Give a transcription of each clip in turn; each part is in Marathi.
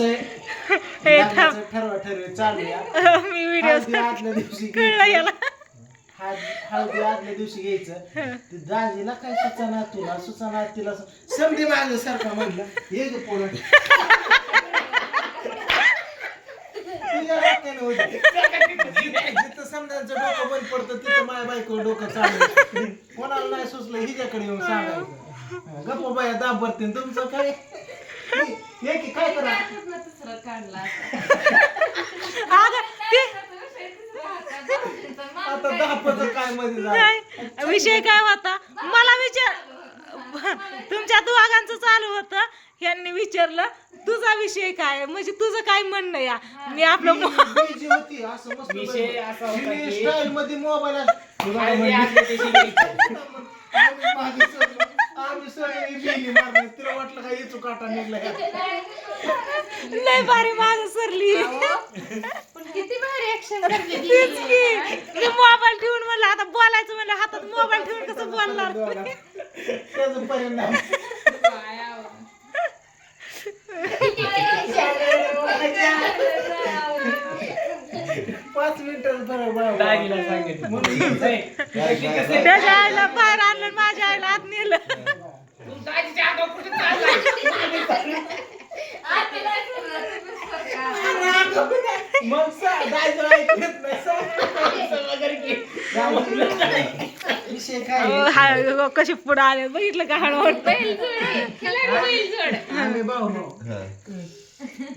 कसं आहे? हे लग्नाचं ठरवा ठरवे चालूया मी व्हिडिओ हळदी आदल्या दिवशी कळलं घ्यायचं. याला. हळद- हळदी आदल्या दिवशी घ्यायचं. ते दाजीला काय सुचना तुला सुचना तिला सु- समधी माग सारखा म्हणलं. ये गे पुढं तुझ्या डोक्यानं होतं. जिथं समजायचं डोकं बंद पडतं तिथं माझ्या बायको डोकं चालू कोणाला नाही सुचलं हिच्याकडे येऊन सांगायचं. गप्प बाया दाब भरते तुमचं काय? की काय करा? अगं ते आता दापाचं काय मध्ये झालं? नाही विषय काय होता? मला विचार तुमच्या दोघांचं चालू होतं. यांनी विचारलं तुझा विषय काय? म्हणजे तुझं काय म्हणणं या? मी आपलं मो- बीजी होती असं मस्त विषय असा होता की- स्टाईल मध्ये मोबाईल हळदी आदल्या दिवशी घ्यायचं. आम्ही मागे सरलो. आम्ही सगळे बिली मारले तिला वाटलं काय येतो काटा निघला लय भारी माग सरली. पण किती भारी ऍक्शन करते ती. तेच की मी मोबाईल ठेवून म्हणलं आता बोलायचं म्हणलं हातात मोबाईल ठेवून कसं बोलणार? त्याचा परिणाम. पाच सांगितलं. म्हणून ही- नाही, कसं आहे? त्याच्या आईला बाहेर आणलं आणि माझ्या आईला आत नेलं तू दाजीच्या कुठे चाललाय? मग सा- ऐकत नाही सा- असं वगैरे की. म्हणलं नाही. विषय काय अहो, हा, कशी पुढे आले बघितलं का हळूहळू खिलाडी बैल जोड. आम्ही भाऊ भाऊ.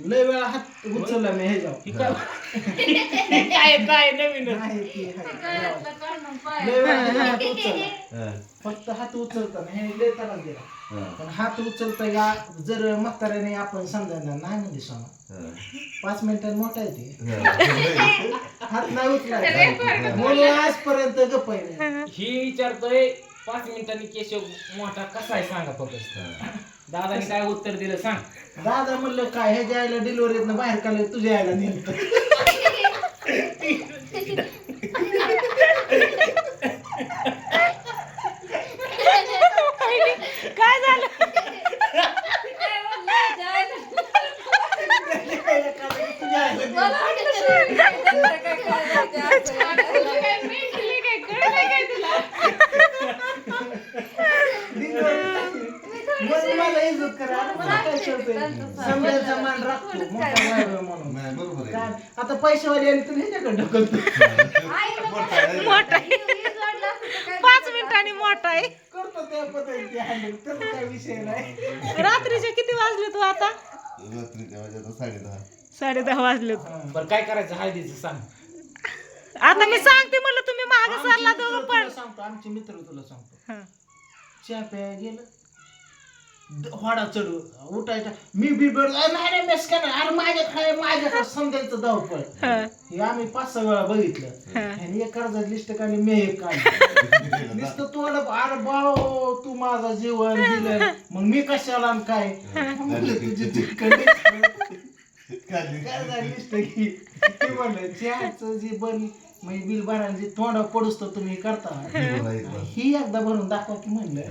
लय वेळा हात उचलला मी हे जाऊ. काय काय नवीन. लय वेळा हात उचलला. फक्त हात उचलताना हे लय त्रास दिला. पण हात उचलता या जर म्हाताऱ्याने आपण समजायला नाही म्हणजे सोमा पाच मिनिटात मोठा आहे ते. हात नाही उचलायचा. म्हणून आजपर्यंत गप्प आहे. ही विचारतोय पाच मिनिटांनी केशव मोठा कसा आहे सांगा फक्त. दादाने काय उत्तर दिलं सांग. दादा म्हणलं काय हे जायला डिलिव्हरीतनं बाहेर काढलं तुझ्या यायला नेलं काय झालं काय म्हणलं? जायला. तुझ्या आईला नेलं. मला वाटलं काय करायचं असं. तुला काय mentally काय कळलंय काय तुला? म्हणून मला इज्जत करा आता मला काय कळतंय मान राखतो मोठा म्हणून. काय आता पैशावाली आली तर ह्याच्याकडे ढकलतो मोठा आहे. जोडलं असतं तर काय पाच मिनिटांनी मोठा आहे. करतो त्या पद्धतीने handle. त्याचा काय विषय नाही. रात्रीचे किती वाजले तू आता? साडे दहा वाजले. बरं काय करायचं? हळदीचं सांग. आता मी सांगते म्हणलं तुम्ही माग आमचे सरला मित्र दोघं तुला पण. सांगतो आमचे मित्र तुला सांगतो. हं. चहा प्यायला गेलं. वाडा चढू उठायचा मी बिडबड "अरे नाही नाही मेस का नाही. अरे माझ्याकडे माझ्याकडे समजायचं धावपळ. हं. आम्ही पाच सहा वेळा बघितलं. आणि एक कर्जात लिस्ट काढली मी एक काढली. नुसतं तोंड अरे भाऊ तू माझा जीवन दिलं. मग मी कशाला आणि काय? म्हणलं तुझी काय लिस्ट की? ते म्हणलं चहाचं जे बन म्हणजे बिल भरायला जे तोंड पडूस तर तुम्ही करता. ही एकदा भरून दाखवा की म्हणलं.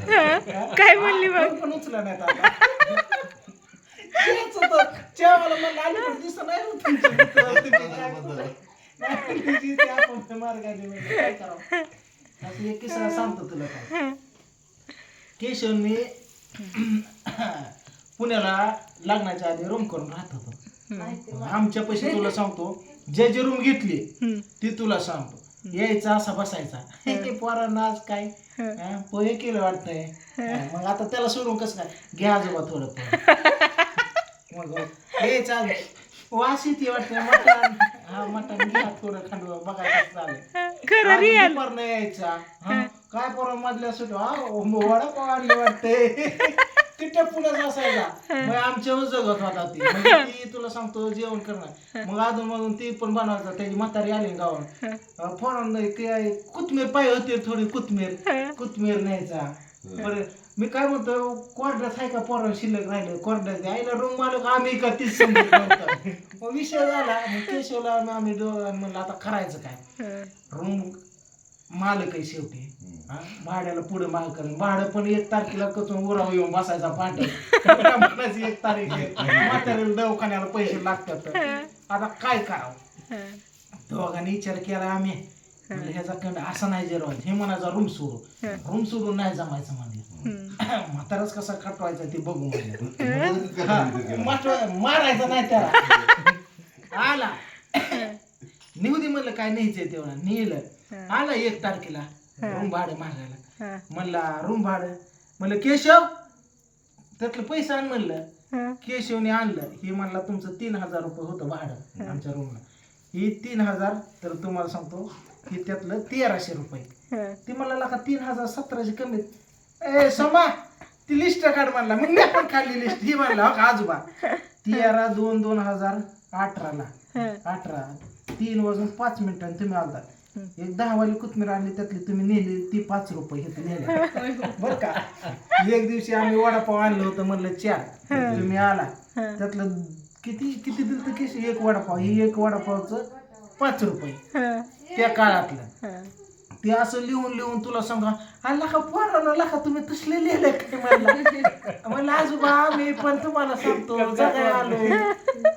काय म्हणली पण उचला नाही चहावाला म्हणलं अलीकडे दिसत नाही मार्गाने काय करावं? असं एक किस्सा सांगतो तुला काय. केशव मी पुण्याला लग्नाच्या आधी रूम करून राहत होतो. आमच्या पैसे तुला सांगतो. जे जे रूम घेतली. ती तुला सांगतो. यायचा असा बसायचा. पोरांना आज काय? हा, पोहे केलं वाटतंय. हा, मग आता त्याला सोडून कसं काय? घ्या आजोबा थोडं पोहे. मग यायचा वास येते वाटतंय मटण. हा मटण घ्या थोडं खांडवा. बघा कसं चालेल खरं रिअल दुपारनं यायचा. हा, काय पोरं मधल्या सुट हा वडापाव आणले वाटते. तिथे पुण्याच असायचा. मग आमच्यावर जगत होता ती. म्हणजे ती तुला सांगतो जेवण करणार. मग अजून मधून ती पण बनवायचा त्याची म्हातारी आली गावात. फोन काय कोथमीर पाहिजे होते थोडी कोथमीर कोथमीर न्यायचा. बरं मी काय म्हणतो कोरड्यात आहे का पोरं शिल्लक राहिले? कोरड्यात आईला रूम मालक आम्ही का तीच मग विषय झाला. मग केशवला आम्ही- म्हणलं आता करायचं काय? रूम मालक आहे शेवटी हा? भाड्याला पुढे माग करून. भाडं पण एक तारखेला कचून उराव येऊन बसायचा पाठी म्हणायची एक तारीख आहे. म्हाताऱ्याला दवाखान्याला पैसे लागतात. आता काय करावं? दोघांनी विचार केला आम्ही. म्हणलं ह्याचा कंड असा नाही जेरवायचा हे म्हणायचा रूम सोडू रूम सोडून नाही जमायचं म्हणलं म्हाताराच कसा खटवायचा ते बघू म्हणलं हा, माटवा- मारायचं नाही त्याला. आला. निघू दे म्हणलं काय न्यायचंय तेवढा. नेलं. आला एक तारखेला रूम भाडं मागायला. म्हणला रूम भाडं म्हणलं केशव. त्यातलं पैसे आण म्हणलं. केशवने आणलं. हे म्हणला तुमचं तीन हजार रुपये होतं भाडं आमच्या रूमला. ही तीन हजार तर तुम्हाला सांगतो की त्यातलं तेराशे रुपये. ती मला लागा तीन हजार सतराशे कमी. ए सोमा ती लिस्ट काढ म्हणला. मग मी पण काढली लिस्ट. ही म्हणला हो का आजोबा? तेरा दोन दोन हजार अठराला. अठरा. तीन वाजून पाच मिनिटांनी तुम्ही आलता. एक दहा वाली कोथमीर आणली त्यातली तुम्ही नेली ती पाच रुपये घेतली नेले बर का? एक दिवशी आम्ही वडापाव आणलं होतं म्हणलं चार तुम्ही आला. त्यातलं किती किती दिलं तर किती एक वडापाव. ही एक वडापावचं पाच रुपये. त्या काळातलं. ते असं लिहून लिहून तुला सांगा आला का पोरानं लाका तुम्ही तसले लिहिले म्हणला. म्हणलं आजोबा आम्ही पण तुम्हाला सांगतो जागा आलोय.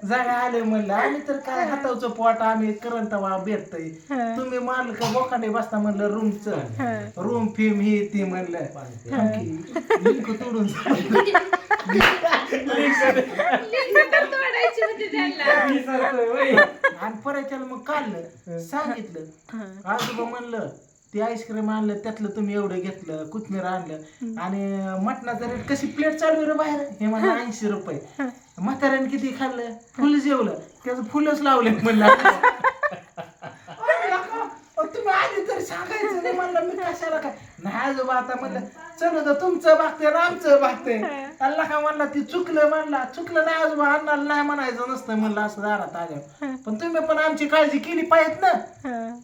जागा आलोय म्हणलं आम्ही तर काय हातावचं पोट आम्ही करंट वा भेटतय. तुम्ही माल का बोकाने बसता म्हणलं रूमचं. रूम फिम ही ती म्हणलं. लिंक तोडून आणि परत मग काढलं सांगितलं. आजोबा म्हणलं ते आईस्क्रीम आणलं त्यातलं तुम्ही एवढं घेतलं कोथमीर आणलं आणि मटणाचा रेट कशी? प्लेट चालू रे बाहेर. हे म्हणलं ऐंशी रुपये. म्हाताऱ्याने किती खाल्लं? फुल जेवलं. त्याचं फुलच लावले म्हणलं. अहो, तुम्ही आधी तर सांगायचं नाही म्हणलं मी कशाला काय. नाही आजोबा आता म्हणलं चल तर तुमचं ना आमचं बघते अल्ला का म्हणला ती चुकलं म्हणला चुकलं नाही आजोबा अण्णाला नाही म्हणायचं नसतं म्हणलं असं दारात आलं पण तुम्ही पण आमची काळजी केली पाहिजेत ना.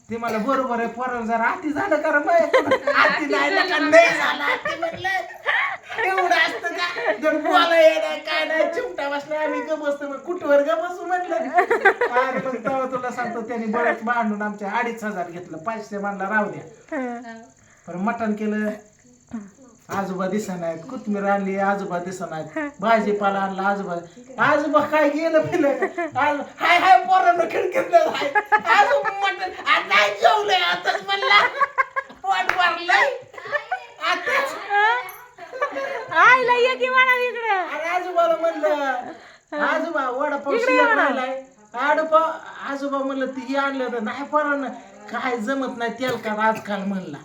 ते मला बरोबर आहे पोरण जरा आती झालं कारण आती नाही झालं आती म्हणलं. एवढं असतं का? जर बोला येणार काय नाही चिमटा बसला आम्ही ग बसतो मग कुठवर ग बसू म्हटलं अरे पण तेव्हा तुला सांगतो त्यांनी बरंच भांडून आमच्या अडीच हजार घेतलं पाचशे मानला राहू द्या. पण मटण केलं. आजोबा दिसा नाहीत कोथमीर आणली आजोबा दिसा नाहीत भाजीपाला आणला आजोबा. आजोबा काय गेलं पिलं आज- हाय हाय पोरानं खिडकीतलं हाय. आजोबा मटण आज नाही जेवलंय आताच म्हणला. पोट भरलंय. आताच. आईला ये की म्हणा इकडं अरे आजोबाला म्हणलं आजोबा वडापाव शिल्लक राहिलाय आडोबा आजोबा म्हणलं ती हे आणलं होतं नाही पोरानं. काय जमत नाही तेल का आजकाल म्हणला.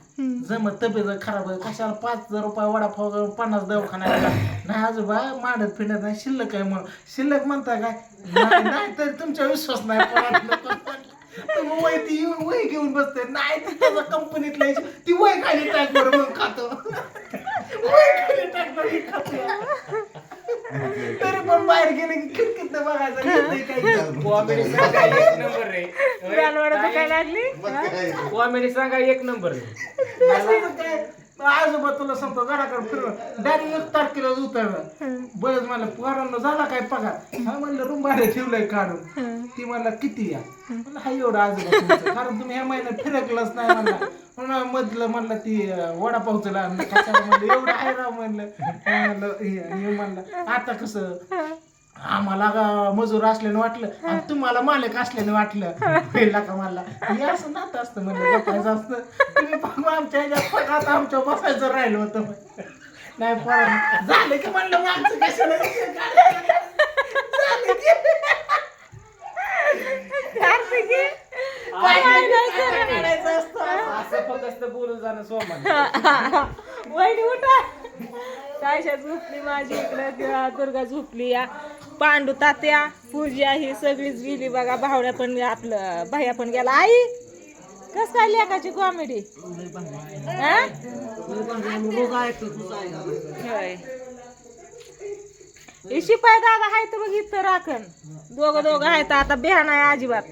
जमत तब्येत खराब आहे कशाला पाच हजार रुपये वडापाव घेऊन पन्नास दवाखाना गेला. नाही आजोबा मांडत फिरत नाही शिल्लक आहे म्हणून. शिल्लक म्हणता काय? नाही तर तुमचा विश्वास नाही. तुम्ही वय ती वय घेऊन बसते नाही ती त्याचा कंपनीतला ती वय खाली टाक बरं मग खातो. वय खाली टाक बरं हे खातो. तरी पण बाहेर गेले की खिडकीत बघायचं काय कॉमेडी सांगा एक नंबर रे. गालवाडा दुखायला लागली? कॉमेडी सांगा एक नंबर रे. असं काय आजोबा तुला सांगतो घराकडे फिरव. डायरेक्ट एक तारखेला उतरलं बरंच मला पोरांना झाला काय पगार? हा. म्हणलं रूम भाडे ठेवलंय काढून. ती म्हणला किती या? म्हणलं हा एवढं आजोबा तुमचं. कारण तुम्ही ह्या महिन्यात फिरकलंच नाही म्हणला. म्हणलं मधलं म्हणलं ती अं, वडापावचं कशाला म्हणलं एवढं आहे राव म्हणलं. म्हणलं हे हे म्हणलं. आता कसं? आम्हाला गा- मजूर असल्याने वाटलं आणि तुम्हाला मालक असल्याने वाटलं. पहिला का मला हे असं नातं असतं म्हणलं गप्पायचं असतं. तुम्ही पण आमच्या ह्याच्यात पण आता आमच्या बसायचं राहिलं होतं नाही पण झालं की म्हणलं माणसं कशाला झालं की? कार्तिकी काढायचं असतं? असं फक्त बोलून जाणं सोमान. वहिनी उठा. कायशा झोपली माझी इकडं दुर्गा झोपली या. पांडू तात्या पूजा ही सगळीच गेली बघा. भावड्या पण आपलं भैया पण गेला. आई कस काय लेखाची कॉमेडी शिपाई दादा आहे तर बघ इथं राखण. दोघं दोघं आहेत. आता बिहा नाही अजिबात.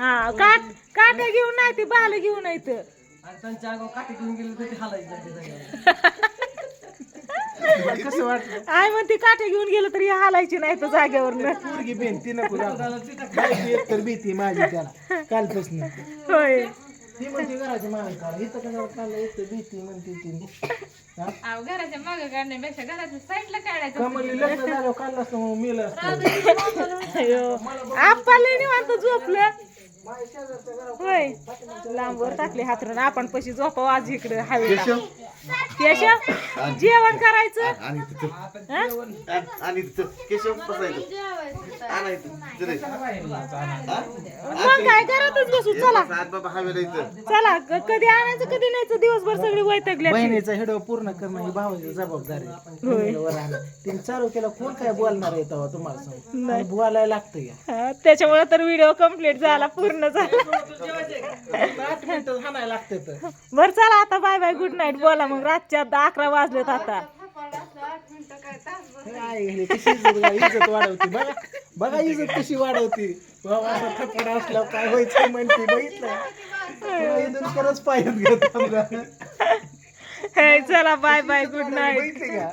हा काट काट्या घेऊन नाही ती बाल घेऊन येत कसं वाटलं? आय म्हणते काठे घेऊन गेलं तरी हालायची नाही तर जागेवर पोरगी बेन ती नको दाखवू. बायको एक तर भीती माझी त्याला. कालपासून. होय. ती म्हणते घराच्या मागे काढा. इथं कशाला काढलं इथं भीती म्हणते ती? अहो, घराच्या मागे काढण्यापेक्षा घराच्या साईडला काढायचं कमली लग्न झाल्यावर काढलं असतं मग मेलं असतं अयो आप्पा लय निवांत झोपलं? होय. लांबवर टाकले हातरून. आपण पशी झोपाव आज इकडे हवेला. केशव? जेवण करायचं? आणि तिथं हा? आणि- आणि तिथं केशव बसायचं आणायचं तिथे. मग काय घरातच बसू चला. सात बाबा हवेला इथं. चला क- कधी आणायचं कधी न्यायचं दिवसभर सगळी वैतगल्या बहिणीचा हिडो पूर्ण करणं ही भावाची जबाबदारी आहे. तिने चालू केला कोण काय बोलणार आहे तेव्हा तुम्हाला सांग? आणि बोलायला लागतं या. त्याच्यामुळे तर व्हिडिओ कंप्लीट झाला पूर्ण झाला. आठ मिनिटं हाणायला लागतं तर बर चला आता बाय बाय गुड नाईट बोला मग. रातच्या दहा अकरा वाजलेत आता. काय कशी इज्जत इज्जत वाढवती बघा. बघा इज्जत कशी वाढवती. बाबा असा थपडा असल्यावर काय व्हायचं म्हणते बघितलं? तुला इथून खरंच पाहिजे घेत हे चला बाय बाय गुड नाईट बघितले का?